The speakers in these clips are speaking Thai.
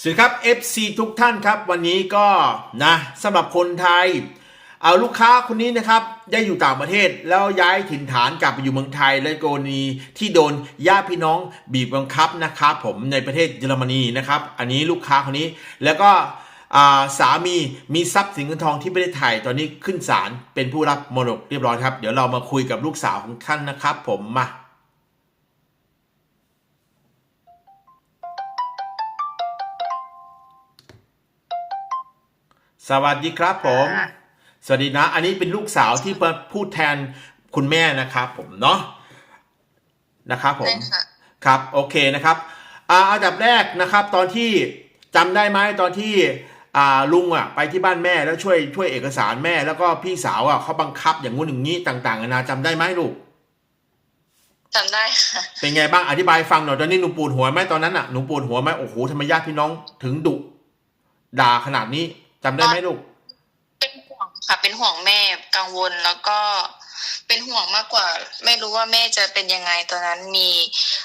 สวัสดีครับ FC ทุกท่านครับ วันนี้ก็นะสำหรับคนไทย เอาลูกค้าคนนี้นะครับได้อยู่ต่างประเทศแล้วย้ายถิ่นฐานกลับไปอยู่เมืองไทยและกรณีที่โดนญาติพี่น้องบีบบังคับนะครับผมในประเทศเยอรมนีนะครับ อันนี้ลูกค้าคนนี้แล้วก็อ่าสามีมีทรัพย์สินเงินทองที่ประเทศไทยตอนนี้ขึ้นศาลเป็นผู้รับมรดกเรียบร้อยครับ เดี๋ยวเรามาคุยกับลูกสาวของท่านนะครับ ผมมา สวัสดีครับผมค่ะสวัสดีนะ อันนี้เป็นลูกสาวที่มาพูดแทนคุณแม่นะครับผมเนาะนะครับผมใช่ค่ะครับโอเคนะครับอ่าอันดับแรกนะครับตอนที่จำได้ไหมตอนที่อ่าลุงอะไปที่บ้านแม่แล้วช่วยช่วยเอกสารแม่ แล้วก็พี่สาวอะเขาบังคับอย่างงู้นอย่างนี้ต่างๆนานาจำได้ไหมลูกจำได้ค่ะเป็นไงบ้างอธิบายฟังหน่อยตอนนี้หนูปวดหัวไหมตอนนั้นอะหนูปวดหัวไหมโอ้โหทำไมญาติพี่น้องถึงดุด่าขนาดนี้ จำได้ไหมลูก เป็นห่วงค่ะ เป็นห่วงแม่กังวลแล้วก็เป็นห่วงมากกว่า ไม่รู้ว่าแม่จะเป็นยังไงตอนนั้นมี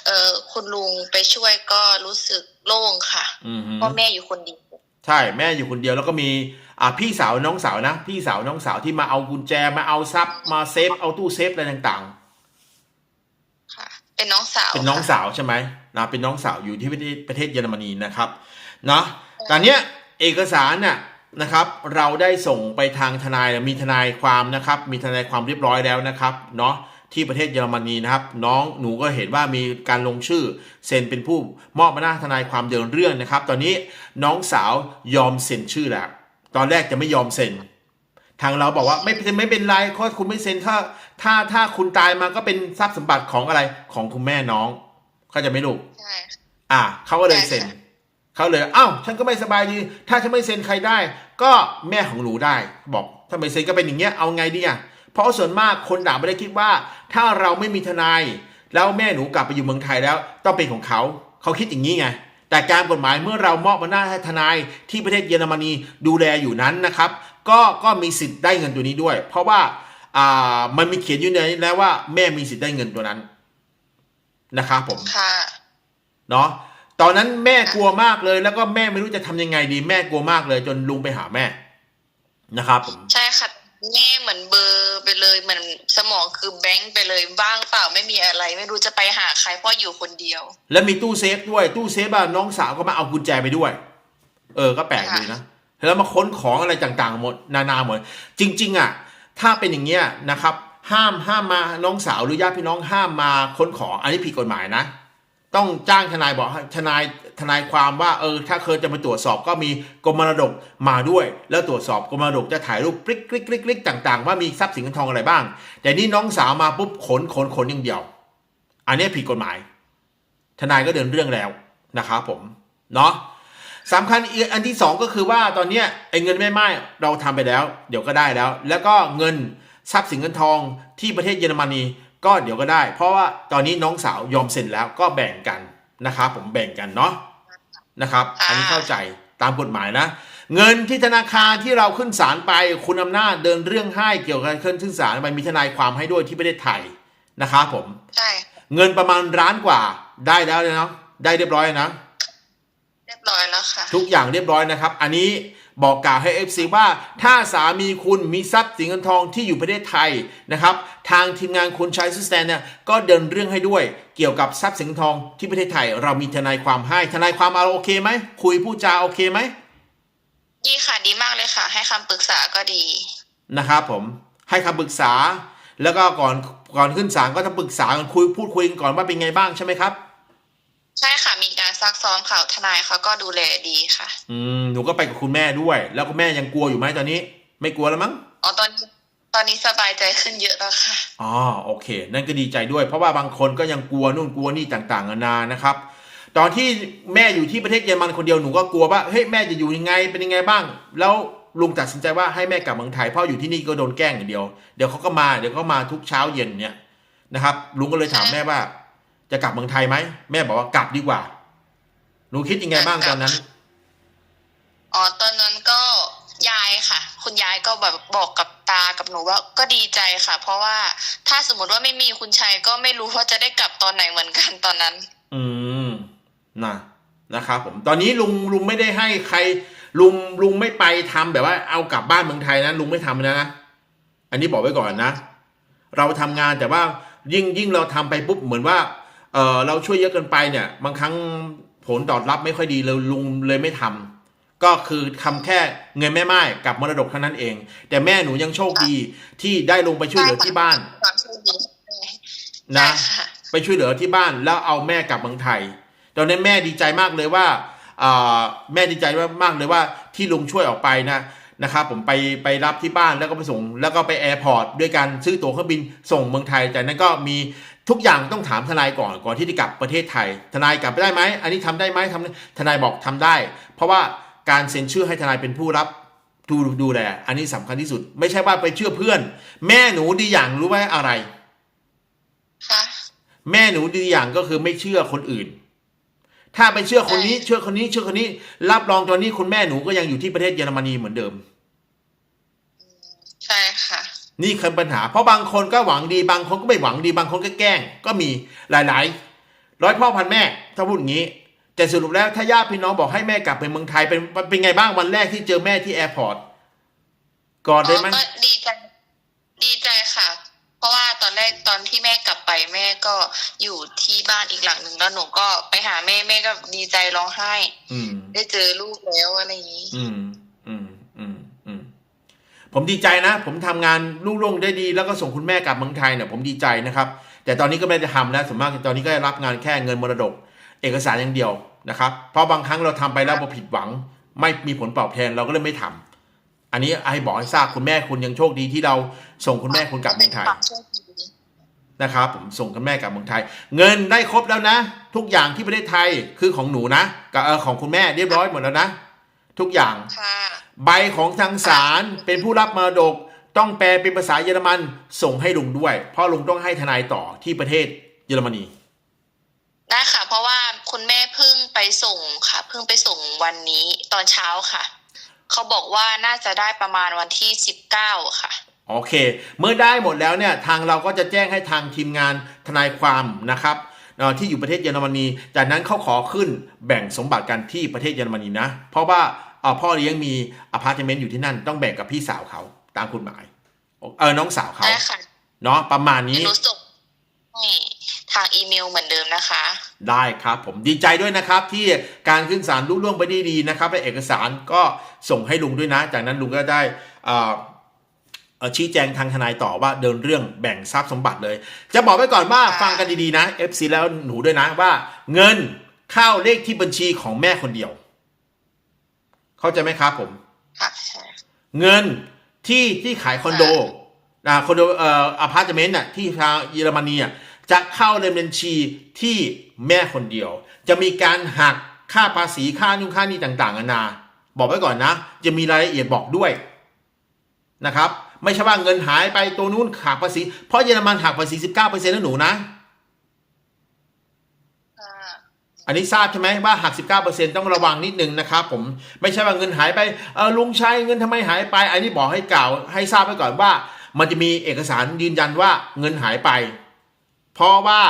เอ่อคุณลุงไปช่วยก็รู้สึกโล่งค่ะอืมฮึ เพราะแม่อยู่คนเดียวใช่แม่อยู่คนเดียวแล้วก็มีอ่าพี่สาวน้องสาวนะ พี่สาวน้องสาวที่มาเอากุญแจมาเอาทรัพย์มาเซฟเอาตู้เซฟอะไรต่างค่ะ เป็นน้องสาวๆ เป็นน้องค่ะ สาวใช่ไหมนะเป็นน้องสาวอยู่ที่ประเทศประเทศเยอรมนีนะครับนะตอนเนี้ยเอกสารน่ะ นะครับ เราได้ส่งไปทางทนายมีทนายความนะครับ มีทนายความเรียบร้อยแล้วนะครับเนาะที่ประเทศเยอรมนีนะครับ น้องหนูก็เห็นว่ามีการลงชื่อเซ็นเป็นผู้มอบอำนาจทนายความเดินเรื่องนะครับ ตอนนี้น้องสาวยอมเซ็นชื่อแล้วตอนแรกจะไม่ยอมเซ็นทางเราบอกว่าไม่เป็นไม่เป็นไรเพราะคุณไม่เซ็นถ้าถ้าถ้าคุณตายมาก็เป็นทรัพย์สมบัติของอะไรของคุณแม่น้องเขาใจะไม่ลูกใช่ค่ะอะเขาก็เลยเซ็นใช่ค่ะเขาเลยอ้าวฉันก็ไม่สบายดี ถ้าฉันไม่เซ็นใครได้ ก็แม่ของหนูได้ บอกถ้าไม่เซ็นก็เป็นอย่างเงี้ยเอาไงดีอะเพราะส่วนมากคนด่าไม่ได้คิดว่า ถ้าเราไม่มีทนาย แล้วแม่หนูกลับไปอยู่เมืองไทยแล้ว ต้องเป็นของเขาเขาคิดอย่างนี้ไงแต่การกฎหมายเมื่อเรามอบอำนาจให้ทนายที่ประเทศเยอรมนีดูแลอยู่นั้นนะครับ ก็ก็มีสิทธิ์ได้เงินตัวนี้ด้วย เพราะว่าอ่ามันมีเขียนอยู่ในนี้แล้วว่าแม่มีสิทธิ์ได้เงินตัวนั้นนะครับผมค่ะเนาะ ตอนนั้นแม่กลัวมากเลย แล้วก็แม่ไม่รู้จะทำยังไงดี แม่กลัวมากเลย จนลุงไปหาแม่นะครับผมใช่ค่ะแม่เหมือนเบลอร์ไปเลยเหมือนสมองคือแบงค์ไปเลยว่างเปล่าไม่มีอะไร ไม่รู้จะไปหาใครเพราะอยู่คนเดียว แล้วมีตู้เซฟด้วย ตู้เซฟอะน้องสาวก็มาเอากุญแจไปด้วย เออก็แปลกดีนะแล้วมาค้นของอะไรต่างๆหมดนานาหมดจริง ๆอะถ้าเป็นอย่างเงี้ยนะครับ ห้ามห้ามมาน้องสาวหรือญาติพี่น้องห้ามมาค้นของอันนี้ผิดกฎหมายนะ ต้องจ้างทนายบอกทนายทนายความว่าเออถ้าเคยจะมาตรวจสอบก็มีกรมมรดกมาด้วย แล้วตรวจสอบกรมมรดกจะถ่ายรูปคลิกคลิกคลิกคลิกต่างๆ ว่ามีทรัพย์สินเงินทองอะไรบ้าง แต่นี่น้องสาวมาปุ๊บขนขนขนอย่างเดียว อันนี้ผิดกฎหมาย ทนายก็เดินเรื่องแล้วนะครับผมเนาะสำคัญอีกอันที่สองก็คือว่าตอนเนี้ยไอ้เงินแม่ไม้เราทำไปแล้ว เดี๋ยวก็ได้แล้ว แล้วก็เงินทรัพย์สินเงินทองที่ประเทศเยอรมนี ก็เดี๋ยวก็ได้ เพราะว่าตอนนี้น้องสาวยอมเซ็นแล้วก็แบ่งกันนะครับผมแบ่งกันเนาะนะครับ อันนี้เข้าใจตามกฎหมายนะ เงินที่ธนาคารที่เราขึ้นศาลไปคุณอำนาจเดินเรื่องให้เกี่ยวกับการขึ้นศาลไปมีทนายความให้ด้วยที่ประเทศไทยนะครับผมใช่เงินประมาณล้านกว่าได้แล้วเลยเนาะได้เรียบร้อยนะเรียบร้อยแล้วค่ะ ทุกอย่างเรียบร้อยนะครับ อันนี้ บอกกล่าวให้ FC ว่าถ้าสามีคุณมีทรัพย์สินเงินทองที่อยู่ประเทศไทยนะครับทางทีมงานคุณชัยสุสแตนเนี่ยก็เดินเรื่องให้ด้วย เกี่ยวกับทรัพย์สินเงินทองที่ประเทศไทย เรามีทนายความให้ทนายความเอาโอเคไหมคุยพูดจาโอเคไหมดีค่ะดีมากเลยค่ะ ให้คำปรึกษาก็ดีนะครับผมให้คำปรึกษา แล้วก็ก่อนก่อนขึ้นศาลก็ต้องปรึกษากันคุยพูดคุยกันก่อนว่าเป็นไงบ้างใช่ไหมครับ ใช่ค่ะ มีการซักซ้อมข่าวทนายเขาก็ดูแลดีค่ะ อืมหนูก็ไปกับคุณแม่ด้วย แล้วคุณแม่ยังกลัวอยู่ไหมตอนนี้ ไม่กลัวแล้วมั้งอ๋อตอนนี้ตอนนี้สบายใจขึ้นเยอะแล้วค่ะ อ๋อโอเค นั่นก็ดีใจด้วย เพราะว่าบางคนก็ยังกลัวนู่นกลัวนี่ต่างๆนานานะครับ ตอนที่แม่อยู่ที่ประเทศเยอรมันคนเดียวหนูก็กลัวว่าเฮ้ยแม่จะอยู่ยังไงเป็นยังไงบ้าง แล้วลุงตัดสินใจว่าให้แม่กลับเมืองไทยเพราะอยู่ที่นี่ก็โดนแกล้งอย่างเดียว เดี๋ยวเขาก็มาเดี๋ยวเขามาทุกเช้าเย็นเนี่ยนะครับ ลุงก็เลยถามแม่ว่า จะกลับเมืองไทยไหมแม่บอกว่ากลับดีกว่าหนูคิดยังไงบ้างตอนนั้นอ๋อตอนนั้นก็ยายค่ะ คุณยายก็แบบบอกกับตากับหนูว่าก็ดีใจค่ะ เพราะว่าถ้าสมมติว่าไม่มีคุณชัยก็ไม่รู้ว่าจะได้กลับตอนไหนเหมือนกันตอนนั้น อืมนะนะครับผมตอนนี้ลุงลุงไม่ได้ให้ใคร ลุงลุงไม่ไปทำแบบว่าเอากลับบ้านเมืองไทยนะลุงไม่ทำนะนะอันนี้บอกไว้ก่อนนะเราทำงานแต่ว่ายิ่งยิ่งเราทำไปปุ๊บเหมือนว่า เออเราช่วยเยอะเกินไปเนี่ย บางครั้งผลตอบรับไม่ค่อยดีเลยลุงเลยไม่ทำก็คือทำแค่เงินแม่ไม้กับมรดกเท่านั้นเอง แต่แม่หนูยังโชคดีที่ได้ลงไปช่วยเหลือที่บ้านนะ ไปช่วยเหลือที่บ้านแล้วเอาแม่กลับเมืองไทย ตอนนั้แม่ดีใจมากเลยว่าแม่ดีใจมากเลยว่าที่ลุงช่วยออกไปนะนะครับผมไปไปรับที่บ้านแล้วก็ไปส่ง แล้วก็ไปแอร์พอร์ตด้วยการซื้อตั๋วเครื่องบินส่งเมืองไทยจากนั้นก็มี ทุกอย่างต้องถามทนายก่อนก่อนที่จะกลับประเทศไทย ทนายกลับไปได้ไหมอันนี้ทำได้ไหมทำทนายบอกทำได้ เพราะว่าการเซ็นชื่อให้ทนายเป็นผู้รับดูดูแลอันนี้สำคัญที่สุด ไม่ใช่ว่าไปเชื่อเพื่อน แม่หนูดีอย่างรู้ไหมอะไรค่ะแม่หนูดีอย่างก็คือไม่เชื่อคนอื่น ถ้าไปเชื่อคนนี้เชื่อคนนี้เชื่อคนนี้ รับรองตอนนี้คุณแม่หนูก็ยังอยู่ที่ประเทศเยอรมนีเหมือนเดิมใช่ค่ะ นี่คือปัญหา เพราะบางคนก็หวังดีบางคนก็ไม่หวังดีบางคนก็แกล้ง ก็มีหลายๆ ร้อยพ่อพันแม่ถ้าพูดอย่างนี้แต่สรุปแล้วถ้าญาติพี่น้องบอกให้แม่กลับไปเมืองไทยเป็นเป็นไงบ้างวันแรกที่เจอแม่ที่แอร์พอร์ตกอดได้ไหมก็ดีใจดีใจค่ะ เพราะว่าตอนแรกตอนที่แม่กลับไปแม่ก็อยู่ที่บ้านอีกหลังหนึ่งแล้วหนูก็ไปหาแม่แม่ก็ดีใจร้องไห้อืมได้เจอลูกแล้วอะไรอย่างนี้ อืม อืมอืมอืม ผมดีใจนะ ผมทำงานลุล่งได้ดี แล้วก็ส่งคุณแม่กลับเมืองไทยเนี่ยผมดีใจนะครับ แต่ตอนนี้ก็ไม่ได้ทำแล้วส่วนมากตอนนี้ก็รับงานแค่เงินมรดก เอกสารอย่างเดียวนะครับ เพราะบางครั้งเราทำไปแล้วพอผิดหวัง ไม่มีผลตอบแทนเราก็เลยไม่ทำอันนี้ไอ้บอกให้ทราบคุณแม่คุณยังโชคดีที่เราส่งคุณแม่คุณกลับเมืองไทยนะครับผมส่งคุณแม่กลับเมืองไทย เงินได้ครบแล้วนะ ทุกอย่างที่ประเทศไทยคือของหนูนะกับของคุณแม่เรียบร้อยหมดแล้วนะ ทุกอย่างค่ะใบของทางศาลเป็นผู้รับมรดกต้องแปลเป็นภาษาเยอรมันส่งให้ลุงด้วย เพราะลุงต้องให้ทนายต่อที่ประเทศเยอรมนีได้ค่ะ เพราะว่าคุณแม่เพิ่งไปส่งค่ะ เพิ่งไปส่งวันนี้ตอนเช้าค่ะ เขาบอกว่าน่าจะได้ประมาณวันที่สิบเก้าค่ะ โอเค เมื่อได้หมดแล้วเนี่ยทางเราก็จะแจ้งให้ทางทีมงานทนายความนะครับเอ่อที่อยู่ประเทศเยอรมนี จากนั้นเขาขอขึ้นแบ่งสมบัติกันที่ประเทศเยอรมนีนะ เพราะว่าเอ่อ พ่อเลี้ยงมีอพาร์ตเมนต์อยู่ที่นั่นต้องแบ่งกับพี่สาวเขาตามกฎหมาย เออน้องสาวเขาได้ค่ะเนาะประมาณเดี๋ยวนี้หนูส่งให้ทางอีเมลเหมือนเดิมนะคะ ได้ครับผมดีใจด้วยนะครับ ที่การขึ้นศาลลุล่วงไปได้ดีนะครับและเอกสารก็ส่งให้ลุงด้วยนะ จากนั้นลุงก็ได้เอ่อเอ่อชี้แจงทางทนายต่อว่าเดินเรื่องแบ่งทรัพย์สมบัติเลย จะบอกไว้ก่อนว่าค่ะฟังกันดีๆนะ FC แล้วหนูด้วยนะว่า เงินเข้าเลขที่บัญชีของแม่คนเดียว เข้าใจไหมครับผม ค่ะใช่เงินที่ที่ขายคอนโดนะคอนโดเอ่ออพาร์ตเมนต์น่ะที่ทางเยอรมนีอะจะเข้าในบัญชีที่แม่คนเดียว จะมีการหักค่าภาษีค่านู่นค่านี่ต่างๆนานาบอกไว้ก่อนนะ จะมีรายละเอียดบอกด้วยนะครับ ไม่ใช่ว่าเงินหายไปตัวนู้นหักภาษี เพราะเยอรมันหักภาษี 19%นะหนูนะค่ะ อันนี้ทราบใช่ไหมว่าหัก 19%ต้องระวังนิดนึงนะครับผมไม่ใช่ว่าเงินหายไปเออลุงชัยเงินทำไมหายไป อันนี้บอกให้กล่าวให้ทราบไว้ก่อนว่า มันจะมีเอกสารยืนยันว่าเงินหายไป เพราะว่า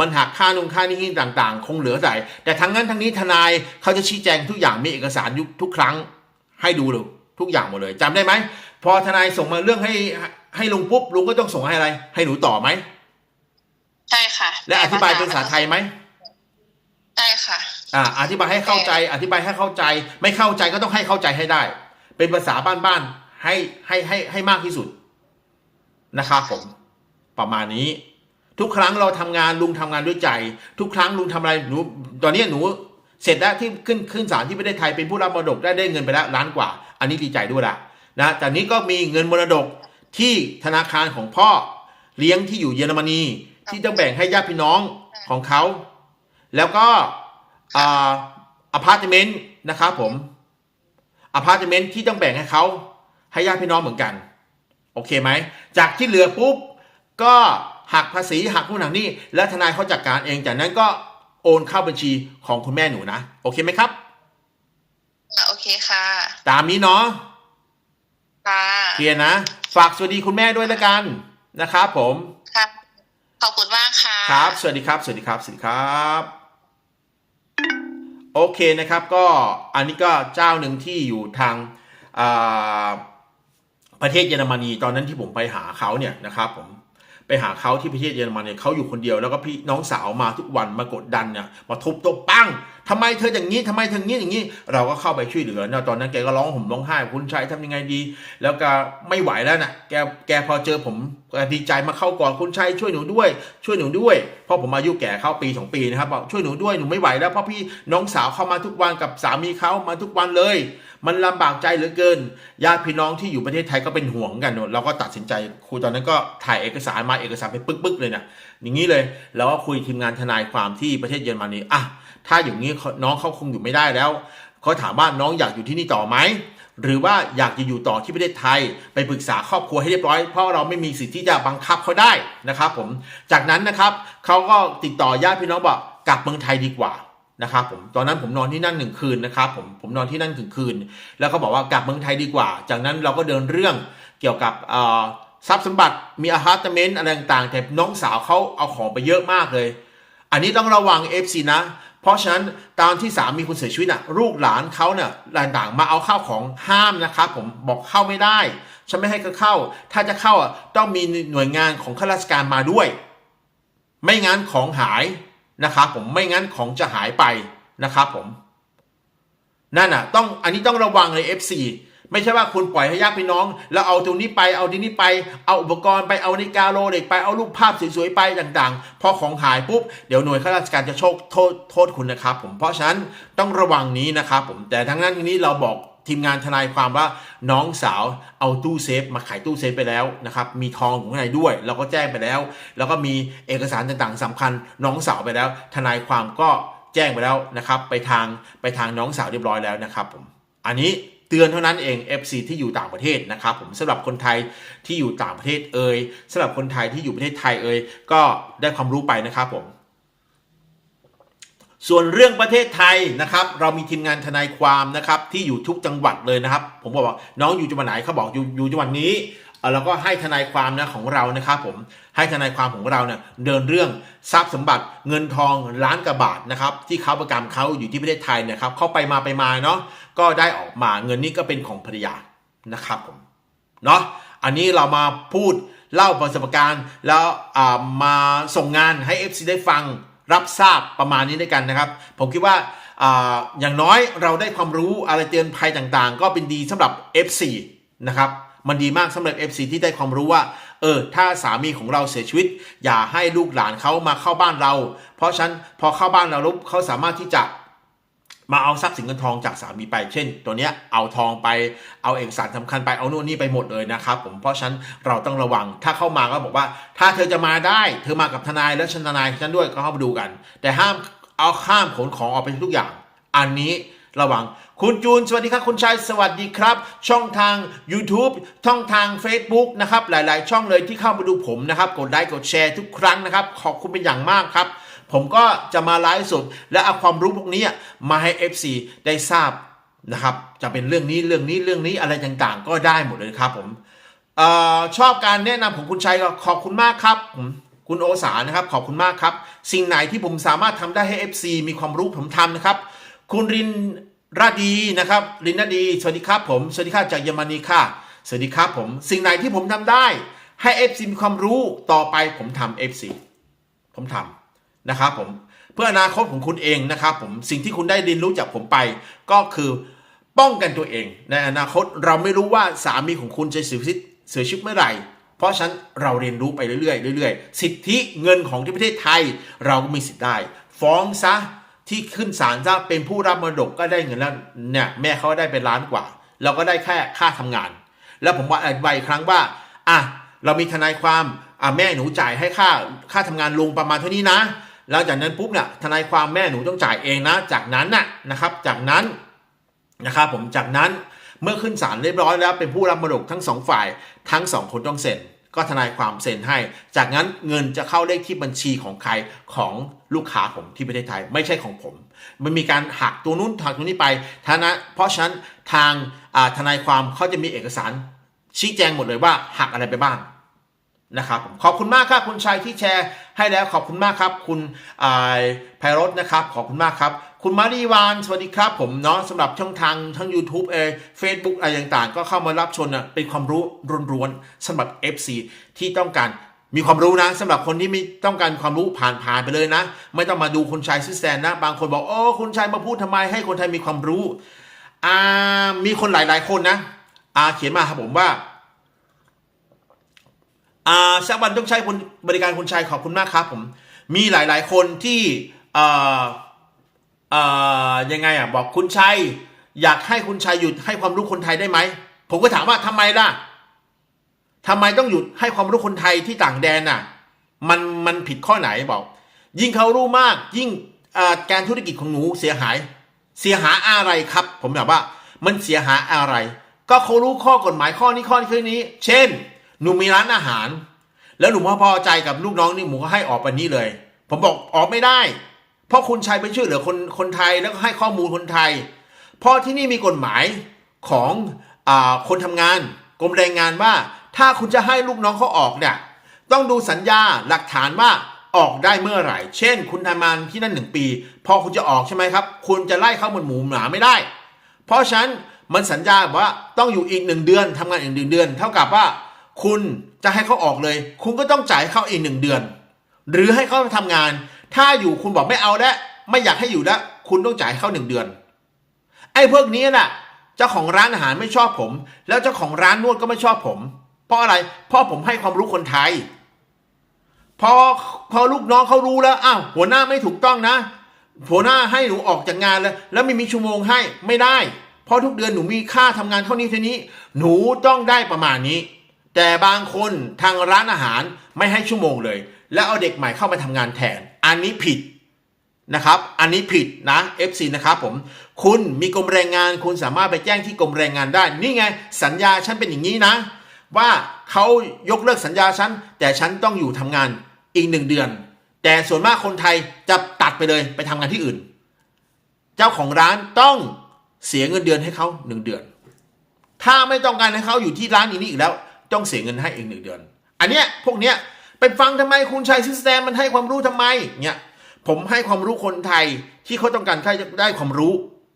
มันหักค่านุงค่านี่ต่างๆ คงเหลือใส่แต่ทั้งนั้นทั้งนี้ทนายเขาจะชี้แจงทุกอย่างมีเอกสารยุทุกครั้งให้ดูเลยทุกอย่างหมดเลยจำได้ไหมพอทนายส่งมาเรื่องให้ให้ลุงปุ๊บลุงก็ต้องส่งให้อะไร ให้หนูต่อไหมใช่ค่ะ และอธิบายเป็นภาษาไทยไหม ใช่ค่ะ อ่า อธิบายให้เข้าใจ อธิบายให้เข้าใจ ไม่เข้าใจก็ต้องให้เข้าใจให้ได้ เป็นภาษาบ้านๆให้ให้ให้ให้มากที่สุดนะครับผม ประมาณนี้ ทุกครั้งเราทำงานลุงทำงานด้วยใจ ทุกครั้งลุงทำอะไรหนู ตอนนี้หนู เสร็จแล้วที่ขึ้นขึ้นศาลที่ประเทศไทยเป็นผู้รับมรดกได้ได้เงินไปแล้วล้านกว่า อันนี้ดีใจด้วยละนะจากนี้ก็มีเงินมรดกที่ธนาคารของพ่อเลี้ยงที่อยู่เยอรมนีที่ต้องแบ่งให้ญาติพี่น้องของเขา แล้วก็อ่าอพาร์ตเมนต์นะครับผมอพาร์ตเมนต์ที่ต้องแบ่งให้เขาให้ญาติพี่น้องเหมือนกัน โอเคไหม จากที่เหลือปุ๊บ ก็หักภาษีหักนู่นหักนี่แล้วทนายเขาจัดการเองจากนั้นก็โอนเข้าบัญชีของคุณแม่หนูนะ โอเคไหมครับอะโอเคค่ะ ตามนี้เนาะค่ะเคลียร์นะ ฝากสวัสดีคุณแม่ด้วยแล้วกันนะครับผมค่ะขอบคุณมากค่ะ ครับ สวัสดีครับ สวัสดีครับ สวัสดีครับ โอเคนะครับก็อันนี้ก็เจ้าหนึ่งที่อยู่ทางประเทศเยอรมนีตอนนั้นที่ผมไปหาเขาเนี่ยนะครับผมไปหาเขาที่ประเทศเยอรมนีเขาอยู่คนเดียวแล้วก็พี่น้องสาวมาทุกวันมากดดันเนี่ยมาทุบโต๊ะปัง ทำไมเธออย่างนี้ทำไมเธออย่างนี้อย่างนี้ เราก็เข้าไปช่วยเหลือนะตอนนั้นแกก็ร้องห่มร้องไห้คุณชายทำยังไงดี แล้วก็ไม่ไหวแล้วนะแกแกพอเจอผมดีใจมาเข้าก่อนคุณชัยช่วยหนูด้วย ช่วยหนูด้วยเพราะผมอายุแก่เข้าปีสองปีนะครับบอกช่วยหนูด้วยหนูไม่ไหวแล้วเพราะพี่น้องสาวเข้ามาทุกวันกับสามีเขามาทุกวันเลย มันลำบากใจเหลือเกินญาติพี่น้องที่อยู่ประเทศไทยก็เป็นห่วงกันเนอะเราก็ตัดสินใจคุยตอนนั้นก็ถ่ายเอกสารมาเอกสารไปปึ๊กๆเลยนะอย่างนี้เลยเราก็คุยทีมงานทนายความที่ประเทศเยอรมนีอะ ถ้าอย่างนี้น้องเขาคงอยู่ไม่ได้แล้วเขาถามว่าน้องอยากอยู่ที่นี่ต่อไหมหรือว่าอยากจะอยู่ต่อที่ประเทศไทย ไปปรึกษาครอบครัวให้เรียบร้อยเพราะเราไม่มีสิทธิ์ที่จะบังคับเขาได้นะครับผมจากนั้นนะครับเขาก็ติดต่อญาติพี่น้องบอกกลับเมืองไทยดีกว่านะครับผมตอนนั้นผมนอนที่นั่นหนึ่งคืนนะครับผมผมนอนที่นั่นถึงคืน แล้วเขาบอกว่ากลับเมืองไทยดีกว่า จากนั้นเราก็เดินเรื่องเกี่ยวกับทรัพย์สมบัติมีอาพาร์ตเมนต์อะไรต่างๆแต่น้องสาวเขาเอาของไปเยอะมากเลย อันนี้ต้องระวัง FC นะ เพราะฉะนั้นตอนที่สามีคุณเสียชีวิตน่ะลูกหลานเขาเนี่ยต่างๆมาเอาข้าวของห้ามนะครับผมบอกเข้าไม่ได้ฉันไม่ให้เขาเข้า ถ้าจะเข้าอะต้องมีหน่วยงานของข้าราชการมาด้วย ไม่งั้นของหายนะครับผมไม่งั้นของจะหายไปนะครับผมนั่นอะต้องอันนี้ต้องระวังเลย FC ไม่ใช่ว่าคุณปล่อยให้ญาติพี่น้อง แล้วเอาตรงนี้ไปเอาที่นี้ไป เอาอุปกรณ์ไปเอานิกาโรเล็กไปเอารูปภาพสวยๆไปต่างๆ พอของหายปุ๊บเดี๋ยวหน่วยข้าราชการจะโชคโทษโทษคุณนะครับ ผมเพราะฉะนั้นต้องระวังนี้นะครับผมแต่ทั้งนั้นทีนี้เราบอกทีมงานทนายความว่าน้องสาวเอาตู้เซฟ มาขายตู้เซฟไปแล้วนะครับมีทองอยู่ข้างในด้วยเราก็แจ้งไปแล้ว แล้วก็มีเอกสารต่างๆสำคัญ น้องสาวไปแล้ว ทนายความก็แจ้งไปแล้วนะครับ ไปทางไปทางน้องสาวเรียบร้อยแล้วนะครับผมอันนี้ เตือนเท่านั้นเอง FC ที่อยู่ต่างประเทศนะครับผมสำหรับคนไทยที่อยู่ต่างประเทศเอ่ยสำหรับคนไทยที่อยู่ประเทศไทยเอ่ยก็ได้ความรู้ไปนะครับผมส่วนเรื่องประเทศไทยนะครับ เรามีทีมงานทนายความนะครับ ที่อยู่ทุกจังหวัดเลยนะครับ ผมบอกว่าน้องอยู่จังหวัดไหนเขาบอกอยู่อยู่จังหวัดนี้ แล้วก็ให้ทนายความนะของเรานะครับผมให้ทนายความของเราเนี่ยเดินเรื่องทรัพย์สมบัติเงินทองล้านกว่าบาทนะครับที่เขาประกันเขาอยู่ที่ประเทศไทยนะครับเขาไปมาไปมาเนาะก็ได้ออกมาเงินนี้ก็เป็นของภรรยานะครับผมเนาะอันนี้เรามาพูดเล่าประสบการณ์แล้วมาส่งงานให้ FC ได้ฟังรับทราบประมาณนี้ด้วยกันนะครับ ผมคิดว่าออย่างน้อยเราได้ความรู้อะไรเตือนภัยต่างๆ ก็เป็นดีสำหรับ F4 นะครับ มันดีมากสำหรับ F4 ที่ได้ความรู้ว่า เออ ถ้าสามีของเราเสียชีวิต อย่าให้ลูกหลานเขามาเข้าบ้านเรา เพราะฉะนั้นพอเข้าบ้านเราลุกเขาสามารถที่จะมาเอาทรัพย์สินเงินทองจากสามีไป เช่น ตัวเนี้ยเอาทองไป เอาเอกสารสำคัญไป เอานู่นนี่ไปหมดเลยนะครับผม เพราะฉันเราต้องระวัง ถ้าเข้ามาก็บอกว่า ถ้าเธอจะมาได้ เธอมากับทนายและฉันทนายฉันด้วยก็เข้ามาดูกัน แต่ห้ามเอาข้ามขนของออกไปทุกอย่าง อันนี้ระวัง คุณจูน สวัสดีครับ คุณชาย สวัสดีครับ ช่องทาง YouTube ช่องทาง Facebook นะครับ หลาย ๆ ช่องเลยที่เข้ามาดูผมนะครับ กดไลค์กดแชร์ทุกครั้งนะครับ ขอบคุณเป็นอย่างมากครับ ผมก็จะมาไลฟ์สดและเอาความรู้พวกนี้มาให้ FC ได้ทราบนะครับ จะเป็นเรื่องนี้เรื่องนี้เรื่องนี้อะไรต่างๆ ก็ได้หมดเลยครับผมออชอบการแนะนำของคุณชัยก็ขอบคุณมากครับผมคุณโอสานะครับ ขอบคุณมากครับ สิ่งไหนที่ผมสามารถทำได้ให้ FC มีความรู้ผมทำนะครับ คุณริน ราดีนะครับรินราดีสวัสดีครับผมสวัสดีค่ะจากเยอรมนีค่ะสวัสดีครับผมสิ่งไหนที่ผมทำได้ ให้ FC มีความรู้ต่อไปผมทำ FC ผมทำนะครับผมเพื่ออนาคตของคุณเองนะครับผมสิ่งที่คุณได้เรียนรู้จากผมไป ก็คือป้องกันตัวเอง ในอนาคตเราไม่รู้ว่าสามีของคุณจะเสียชีวิตเสียชีวิตเมื่อไหร่ เพราะฉะนั้นเราเรียนรู้ไปเรื่อยๆเรื่อยๆ สิทธิเงินของที่ประเทศไทย เราก็มีสิทธิ์ได้ ฟ้องซะ ที่ขึ้นศาลซะเป็นผู้รับมรดกก็ได้เงินแล้วเนี่ยแม่เขาได้เป็นล้านกว่า เราก็ได้แค่ค่าทำงาน แล้วผมว่าอธิบายอีกครั้งว่าอะเรามีทนายความอะแม่หนูจ่ายให้ค่าค่าทำงานลุงประมาณเท่านี้นะหลังจากนั้นปุ๊บเนี่ยทนายความแม่หนูต้องจ่ายเองนะ จากนั้นน่ะนะครับ จากนั้นนะครับผมจากนั้นเมื่อขึ้นศาลเรียบร้อยแล้วเป็นผู้รับมรดกทั้งสองฝ่ายทั้งสองคนต้องเซ็น ก็ทนายความเซ็นให้ จากนั้นเงินจะเข้าเลขที่บัญชีของใครของลูกค้าผมที่ประเทศไทย ไม่ใช่ของผม มันมีการหักตัวนู้นหักตัวนี้ไปทนะเพราะฉะนั้นทางทนายความเขาจะมีเอกสารชี้แจงหมดเลยว่าหักอะไรไปบ้าง นะครับ ขอบคุณมากครับคุณชัยที่แชร์ให้แล้วขอบคุณมากครับ คุณไพรสนะครับ ขอบคุณมากครับ คุณมารีวานสวัสดีครับ ผมเนาะสำหรับช่องทางทั้ง YouTube เอเฟซบุ๊กอะไรต่างๆ ก็เข้ามารับชมนะเป็นความรู้ร้วนๆสำหรับ FC ที่ต้องการมีความรู้นะสำหรับคนที่ไม่ต้องการความรู้ผ่านผ่านไปเลยนะ ไม่ต้องมาดูคุณชัยซิสแตนนะ บางคนบอกโอ้คุณชัยมาพูดทำไมให้คนไทยมีความรู้อ่ามีคนหลายๆคนนะอาเขียนมาครับผมว่า อ่าสักวันต้องใช้บริการคุณชัยขอบคุณมากครับผมมีหลาย ๆ คนที่เอ่อเอ่อยังไงอะบอกคุณชัยอยากให้คุณชัยหยุดให้ความรู้คนไทยได้ไหมผมก็ถามว่าทำไมล่ะทำไมต้องหยุดให้ความรู้คนไทยที่ต่างแดนน่ะ มันมันผิดข้อไหนบอก ยิ่งเขารู้มาก ยิ่งการธุรกิจของหนูเสียหาย เสียหายอะไรครับ ผมแบบว่า มันเสียหายอะไร ก็เขารู้ข้อกฎหมายข้อนี้ข้อนี้ข้อนี้ เช่น หนูมีร้านอาหาร แล้วหนูพอพอใจกับลูกน้องนี่หมูก็ให้ออกไปนี้เลย ผมบอกออกไม่ได้ เพราะคุณชัยไปช่วยเหลือคนคนไทยแล้วก็ให้ข้อมูลคนไทย เพราะที่นี่มีกฎหมายของอคนทำงานกรมแรงงานว่า ถ้าคุณจะให้ลูกน้องเขาออกเนี่ยต้องดูสัญญาหลักฐานว่าออกได้เมื่อไหร่ เช่น คุณทำงานที่นั่นหนึ่งปี พอคุณจะออกใช่ไหมครับ คุณจะไล่เขาหมือนหมูหมาไม่ได้ เพราะฉะนั้นมันสัญญาว่าต้องอยู่อีกหนึ่งเดือนทำงานอีกหนึ่งเดือน เท่ากับว่า คุณจะให้เขาออกเลย คุณก็ต้องจ่ายเขาอีกหนึ่งเดือน หรือให้เขาทำงาน ถ้าอยู่คุณบอกไม่เอาแล้วไม่อยากให้อยู่แล้ว คุณต้องจ่ายเขาหนึ่งเดือน ไอ้พวกนี้น่ะ เจ้าของร้านอาหารไม่ชอบผม แล้วเจ้าของร้านนวดก็ไม่ชอบผม เพราะอะไร เพราะผมให้ความรู้คนไทย พอพอลูกน้องเขารู้แล้วอ้าวหัวหน้าไม่ถูกต้องนะ หัวหน้าให้หนูออกจากงานแล้ว แล้วไม่มีชั่วโมงให้ไม่ได้ เพราะทุกเดือนหนูมีค่าทำงานเท่านี้เท่านี้ หนูต้องได้ประมาณนี้ แต่บางคนทางร้านอาหารไม่ให้ชั่วโมงเลย แล้วเอาเด็กใหม่เข้ามาทำงานแทน อันนี้ผิดนะครับ อันนี้ผิดนะ FC นะครับผม คุณมีกรมแรงงานคุณสามารถไปแจ้งที่กรมแรงงานได้ นี่ไง สัญญาฉันเป็นอย่างนี้นะ ว่าเขายกเลิกสัญญาฉัน แต่ฉันต้องอยู่ทำงานอีกหนึ่งเดือน แต่ส่วนมากคนไทยจะตัดไปเลยไปทำงานที่อื่น เจ้าของร้านต้องเสียเงินเดือนให้เขาหนึ่งเดือน ถ้าไม่ต้องการให้เขาอยู่ที่ร้านนี้อีกแล้ว ต้องเสียเงินให้อีกหนึ่งเดือน อันเนี้ยพวกเนี้ยไปฟังทำไมคุณชัยซิสแตมมันให้ความรู้ทำไมเนี่ยผมให้ความรู้คนไทยที่เขาต้องการแค่ได้ความรู้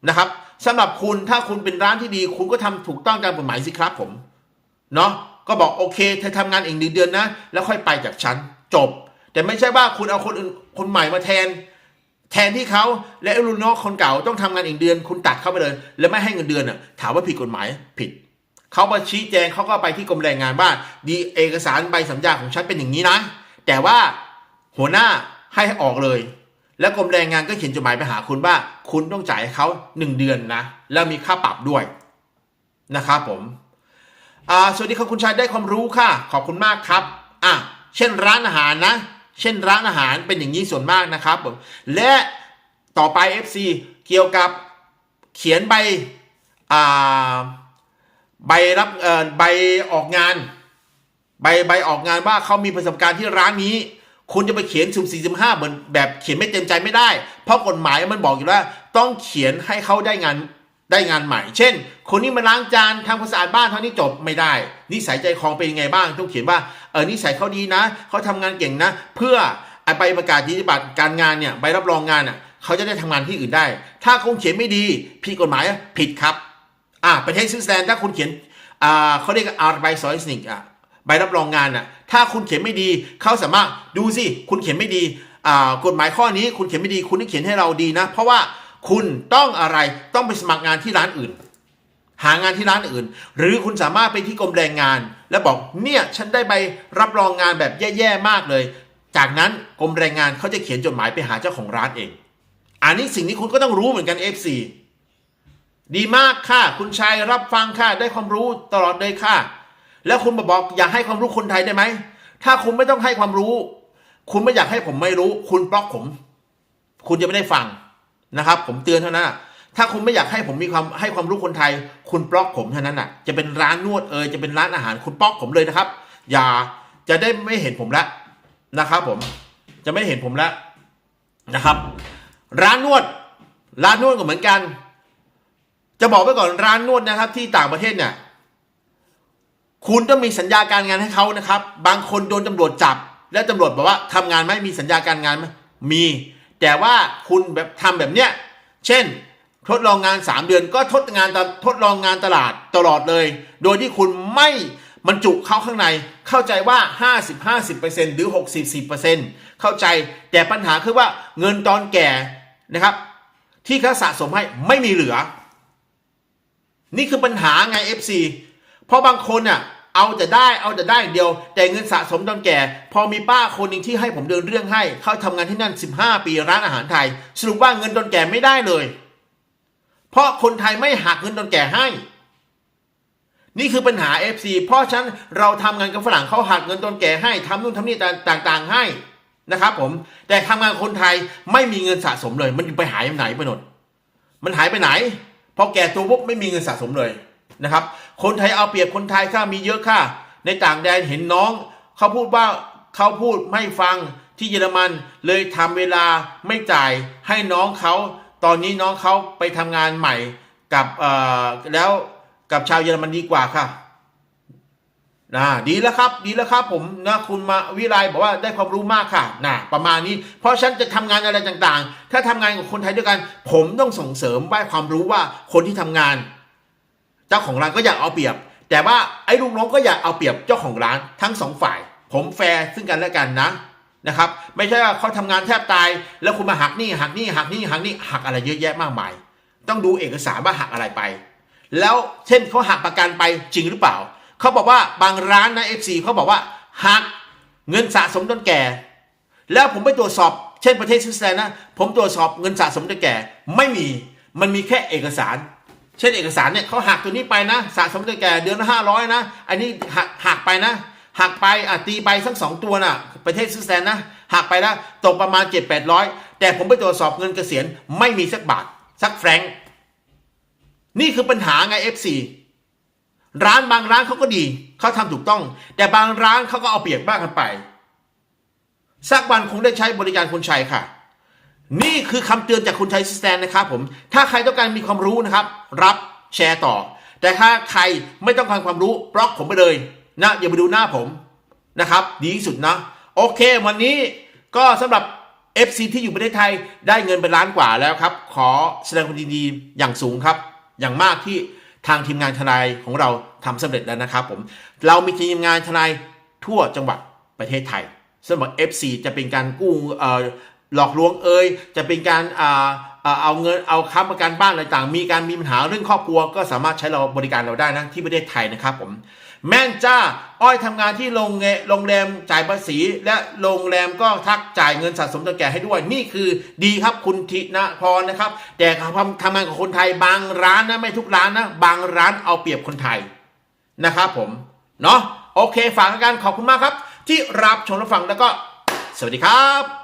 นะครับสำหรับคุณถ้าคุณเป็นร้านที่ดี คุณก็ทำถูกต้องตามกฎหมายสิครับผมเนาะก็บอกโอเคเธอทำงานอีกหนึ่งเดือนนะ แล้วค่อยไปจากฉันจบ แต่ไม่ใช่ว่าคุณเอาคนอื่นคนใหม่มาแทน แทนที่เขาและไอ้รุ่นน้องคนเก่าต้องทำงานอีกเดือน คุณตัดเข้าไปเลย แล้วไม่ให้เงินเดือนอะถามว่าผิดกฎหมายผิด เขามาชี้แจงเขาก็ไปที่กรมแรงงานว่าดีเอกสารใบสัญญาของฉันเป็นอย่างนี้นะ แต่ว่าหัวหน้าให้ออกเลย แล้วกรมแรงงานก็เขียนจดหมายไปหาคุณว่า คุณต้องจ่ายให้เขาหนึ่งเดือนนะ แล้วมีค่าปรับด้วยนะครับผมสวัสดีครับคุณชายได้ความรู้ค่ะ ขอบคุณมากครับอะเช่นร้านอาหารนะ เช่นร้านอาหารเป็นอย่างนี้ส่วนมากนะครับผมและต่อไป FC เกี่ยวกับเขียนใบอ่า ใบรับเอ่อใบออกงาน ใบใบออกงานว่าเขามีประสบการณ์ที่ร้านนี้ คุณจะไปเขียนสุ่มสี่สุ่มห้าเหมือนแบบเขียนไม่เต็มใจไม่ได้ เพราะกฎหมายมันบอกอยู่ว่าต้องเขียนให้เขาได้งานได้งานใหม่ เช่น คนนี้มาล้างจานทำความสะอาดบ้านเท่านี้จบไม่ได้ นิสัยใจคอเป็นยังไงบ้าง ต้องเขียนว่าเออนิสัยเขาดีนะเขาทำงานเก่งนะ เพื่อไอใบประกาศนียบัตรการงานเนี่ยใบรับรองงานอะเขาจะได้ทำงานที่อื่นได้ ถ้าคุณเขียนไม่ดีผิดกฎหมายผิดครับ อ่าประเทศสวิตเซอร์แลนด์ถ้าคุณเขียนอ่าเขาเรียกอาร์ไบซอยสนิกอะใบรับรองงานอะถ้าคุณเขียนไม่ดีเขาสามารถดูสิคุณเขียนไม่ดีอ่ากฎหมายข้อนี้คุณเขียนไม่ดี คุณต้องเขียนให้เราดีนะ เพราะว่าคุณต้องอะไรต้องไปสมัครงานที่ร้านอื่น หางานที่ร้านอื่น หรือคุณสามารถไปที่กรมแรงงาน แล้วบอกเนี่ยฉันได้ใบรับรองงานแบบแย่ๆมากเลย จากนั้นกรมแรงงานเขาจะเขียนจดหมายไปหาเจ้าของร้านเอง อันนี้สิ่งที่คุณก็ต้องรู้เหมือนกัน FC ดีมากค่ะ คุณชัยรับฟังค่ะได้ความรู้ตลอดเลยค่ะ แล้วคุณมาบอกอยากให้ความรู้คนไทยได้ไหมถ้าคุณไม่ต้องให้ความรู้ คุณไม่อยากให้ผมไม่รู้ คุณบล็อกผม คุณจะไม่ได้ฟังนะครับ ผมเตือนเท่านั้นอะถ้าคุณไม่อยากให้ผมมีความให้ความรู้คนไทย คุณบล็อกผมเท่านั้นอะ จะเป็นร้านนวดเอยจะเป็นร้านอาหารคุณบล็อกผมเลยนะครับ อย่าจะได้ไม่เห็นผมละนะครับ ผมจะไม่เห็นผมละนะครับ ร้านนวด ร้านนวดก็เหมือนกัน จะบอกไว้ก่อนร้านนวดนะครับ ที่ต่างประเทศเนี่ยคุณต้องมีสัญญาการงานให้เขานะครับ บางคนโดนตำรวจจับ แล้วตำรวจบอกว่าทำงานไหมมีสัญญาการงานไหมมี แต่ว่าคุณแบบทำแบบเนี้ยเช่น ทดลองงาน 3 เดือนก็ทดงานทดลองงานตลาดตลอดเลย โดยที่คุณไม่บรรจุเข้าข้างในเข้าใจว่า 50 50 หรือ 60 10 เข้าใจแต่ปัญหาคือว่าเงินตอนแก่นะครับ ที่เขาสะสมให้ไม่มีเหลือ นี่คือปัญหาไง FC เพราะบางคนอะเอาแต่ได้เอาแต่ได้เดียว แต่เงินสะสมตอนแก่ พอมีป้าคนหนึ่งที่ให้ผมเดินเรื่องให้ เขาทำงานที่นั่น 15 ปีร้านอาหารไทย สรุปว่าเงินตอนแก่ไม่ได้เลย เพราะคนไทยไม่หักเงินตอนแก่ให้ นี่คือปัญหา FC เพราะฉะนั้นเราทำงานกับฝรั่งเขาหักเงินตอนแก่ให้ทำนู่นทำนี่ต่างๆ ให้นะครับผมแต่ทำงานคนไทยไม่มีเงินสะสมเลย มันไปหายไปไหนไปหนดมันหายไปไหน พอแก่ตัวปุ๊บไม่มีเงินสะสมเลยนะครับ คนไทยเอาเปรียบคนไทยค่ามีเยอะค่าในต่างแดนเห็นน้อง เขาพูดว่าเขาพูดไม่ฟังที่เยอรมันเลยทำเวลาไม่จ่ายให้น้องเขา ตอนนี้น้องเขาไปทำงานใหม่กับแล้วกับชาวเยอรมันดีกว่าค่ะ นะดีแล้วครับดีแล้วครับผมนะคุณมาวิไลบอกว่าได้ความรู้มากค่ะนะประมาณนี้ เพราะฉันจะทำงานอะไรต่างๆ ถ้าทำงานกับคนไทยด้วยกัน ผมต้องส่งเสริมว่าความรู้ว่าคนที่ทำงาน เจ้าของร้านก็อยากเอาเปรียบ แต่ว่าไอ้ลูกน้องก็อยากเอาเปรียบเจ้าของร้านทั้งสองฝ่าย ผมแฟร์ซึ่งกันและกันนะนะครับ ไม่ใช่ว่าเขาทำงานแทบตาย แล้วคุณมาหักนี่หักนี่หักนี่หักนี่หักอะไรเยอะแยะมากมาย ต้องดูเอกสารว่าหักอะไรไป แล้วเช่นเขาหักประกันไปจริงหรือเปล่า เขาบอกว่าบางร้านนะ FC เขาบอกว่าหักเงินสะสมจนแก่ แล้วผมไปตรวจสอบเช่นประเทศสวิตเซอร์แลนด์นะผมตรวจสอบเงินสะสมจนแก่ ไม่มีมันมีแค่เอกสาร เช่นเอกสารเนี่ยเขาหักตัวนี้ไปนะ สะสมจนแก่เดือนละห้าร้อยนะ อันนี้หักหักไปนะหักไปอะตีไปสักสองตัวน่ะ ประเทศสวิตเซอร์แลนด์นะหักไปนะตกประมาณเจ็ดแปดร้อยแต่ผมไปตรวจสอบเงินเกษียณไม่มีสักบาทสักแฟรงค์นี่คือปัญหาไง FC ร้านบางร้านเขาก็ดี เขาทำถูกต้อง แต่บางร้านเขาก็เอาเปรียบบ้างกันไป สักวันคงได้ใช้บริการคนชัยค่ะ นี่คือคำเตือนจากคนชัยสแตนนะครับผม ถ้าใครต้องการมีความรู้นะครับ รับแชร์ต่อ แต่ถ้าใครไม่ต้องการความรู้บล็อกผมไปเลยนะอย่าไปดูหน้าผมนะครับ ดีที่สุดนะ โอเค วันนี้ก็สำหรับ FC ที่อยู่ประเทศไทยได้เงินเป็นล้านกว่าแล้วครับ ขอแสดงความยินดีอย่างสูงครับ อย่างมากที่ ทางทีมงานทนายของเราทำสำเร็จแล้วนะครับผมเรามีทีมงานทนายทั่วจังหวัดประเทศไทยสำหรับ FC จะเป็นการกู้เอ่อหลอกลวงเอ่ยจะเป็นการอ่าเอาเงินเอาค้ำประกันบ้านอะไรต่าง มีการมีปัญหาเรื่องครอบครัว ก็สามารถใช้เราบริการเราได้นะที่ประเทศไทยนะครับผม แม่นจ้า อ้อยทำงานที่โรงแรโรงแรมจ่ายภาษี และโรงแรมก็ทักจ่ายเงินสะสมตะแก่ให้ด้วย นี่คือดีครับคุณธินพรนะครับ แต่ทำทำงานกับคนไทยบางร้านนะไม่ทุกร้านนะ บางร้านเอาเปรียบคนไทยนะครับผม เนาะโอเค ฝากกันขอบคุณมากครับ ที่รับชมรับฟังแล้วก็ สวัสดีครับ